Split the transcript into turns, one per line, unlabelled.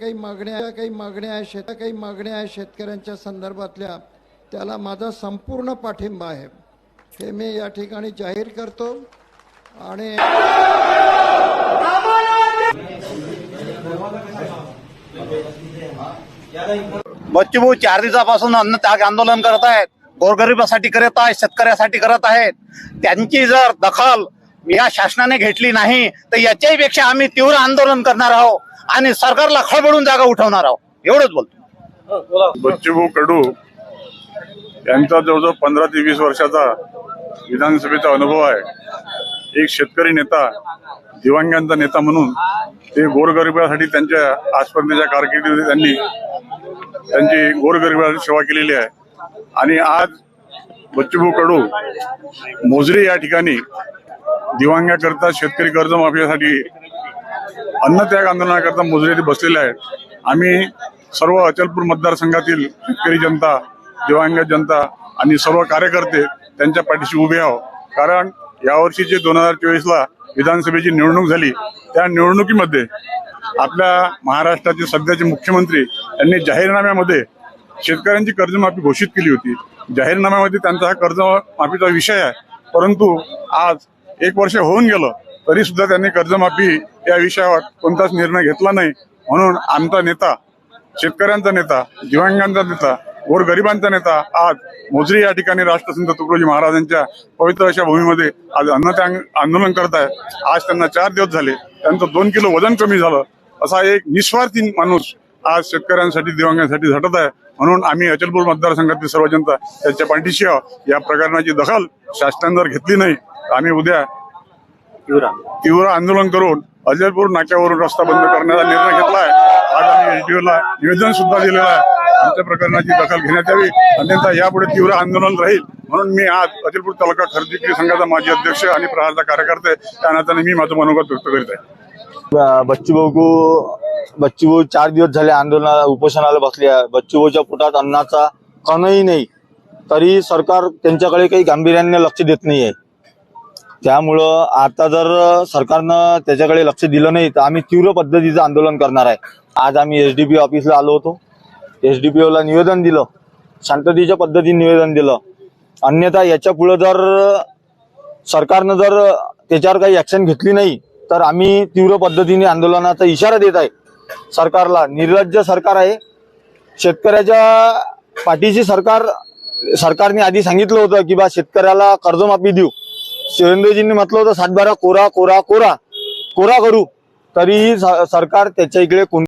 काही मागण्या काही मागण्या आहे शेत काही मागण्या आहेत शेतकऱ्यांच्या संदर्भातल्या त्याला माझा संपूर्ण पाठिंबा आहे. हे मी या ठिकाणी जाहीर करतो आणि
बच्चूभाऊ चार दिवसापासून अन्न त्याग आंदोलन करत आहेत गोरगरिबासाठी करत आहेत शेतकऱ्यासाठी करत आहेत. त्यांची जर दखल या शासनाने घेतली नाही तर याच्याही पेक्षा आम्ही तीव्र आंदोलन करणार आहोत. आणि सरकारला खळबळून जागा उठवणार आहोत. एवढंच बोलतो.
बच्चूभाऊ कडू यांचा जवळजवळ पंधरा ते वीस वर्षाचा विधानसभेचा अनुभव आहे एक शेतकरी नेता दिव्यांगांचा नेता म्हणून ते गोरगरिबासाठी त्यांच्या आजपर्यंतच्या कारकिर्दीमध्ये त्यांनी त्यांची गोरगरिबासाठी सेवा केलेली आहे. आणि आज बच्चूभाऊ कडू मोजरी या ठिकाणी दिव्यांगाकरता शेतकरी कर्जमाफीसाठी अन्नत्याग आंदोलनाकरता मोजरी येथे बसलेले आहेत. आम्ही सर्व अचलपूर मतदारसंघातील शेतकरी जनता दिव्यांग जनता आणि सर्व कार्यकर्ते त्यांच्या पाठीशी उभे आहो कारण यावर्षी जे दोन हजार चोवीसला विधानसभेची निवडणूक झाली त्या निवडणुकीमध्ये आपल्या महाराष्ट्राचे सध्याचे मुख्यमंत्री यांनी जाहीरनाम्यामध्ये शेतकऱ्यांची कर्जमाफी घोषित केली होती. जाहीरनाम्यामध्ये त्यांचा हा कर्जमाफीचा विषय आहे. परंतु आज एक वर्ष होऊन गेलं तरी सुद्धा त्यांनी कर्जमाफी या विषयावर कोणताच निर्णय घेतला नाही. म्हणून आमचा नेता शेतकऱ्यांचा नेता दिव्यांगांचा नेता गोरगरिबांचा नेता आज मोजरी या ठिकाणी राष्ट्रसंत तुकडोजी महाराजांच्या पवित्र अशा भूमीमध्ये आज अन्न आंदोलन करत आहे आज त्यांना चार दिवस झाले. त्यांचं दोन किलो वजन कमी झालं. असा एक निस्वार्थी माणूस आज शेतकऱ्यांसाठी दिव्यांगांसाठी झटत आहे. म्हणून आम्ही अचलपूर मतदारसंघातील सर्व जनता त्यांच्या पाठीशी आहोत. या प्रकरणाची दखल शासनाने जर घेतली नाही. आम्ही उद्या तीव्र. आंदोलन करून अजयपूर नाक्यावरून रस्ता बंद करण्याचा निर्णय घेतला आहे. आज आम्ही एसडीओला निवेदन सुद्धा दिलेलं आहे. आमच्या प्रकरणाची दखल घेण्यात यावी अन्यथा यापुढे तीव्र आंदोलन राहील. म्हणून मी आज अजलपूर तालुका खरेदी विक्री संघाचा माजी अध्यक्ष आणि प्रहारचा कार्यकर्ता त्या नात्याने मी माझं मनोगत व्यक्त करीत आहे.
बच्चूभाऊ को बच्चूभाऊ चार दिवस झाले आंदोलनाला उपोषणाला बसले आहे. बच्चूभाऊच्या पोटात अन्नाचा कणही नाही. तरी सरकार त्यांच्याकडे काही गांभीर्याने लक्ष देत नाही आहे त्यामुळं आता जर सरकारनं त्याच्याकडे लक्ष दिलं नाही तर आम्ही तीव्र पद्धतीचं आंदोलन करणार आहे. आज आम्ही एस डी पी ऑफिसला आलो होतो. एस डी पी ओला निवेदन दिलं. शांततेच्या पद्धतीने निवेदन दिलं. अन्यथा याच्या पुढं जर सरकारनं जर त्याच्यावर काही ॲक्शन घेतली नाही तर आम्ही तीव्र पद्धतीने आंदोलनाचा इशारा देत आहे. सरकारला निर्लज्ज सरकार आहे. शेतकऱ्याच्या पाठीशी सरकार सरकारने आधी सांगितलं होतं की बा शेतकऱ्याला कर्जमाफी देऊ. शिवेंद्रजींनी म्हटलं होतं सातबारा कोरा कोरा कोरा कोरा करू. तरीही सरकार त्याच्या इकडे कोण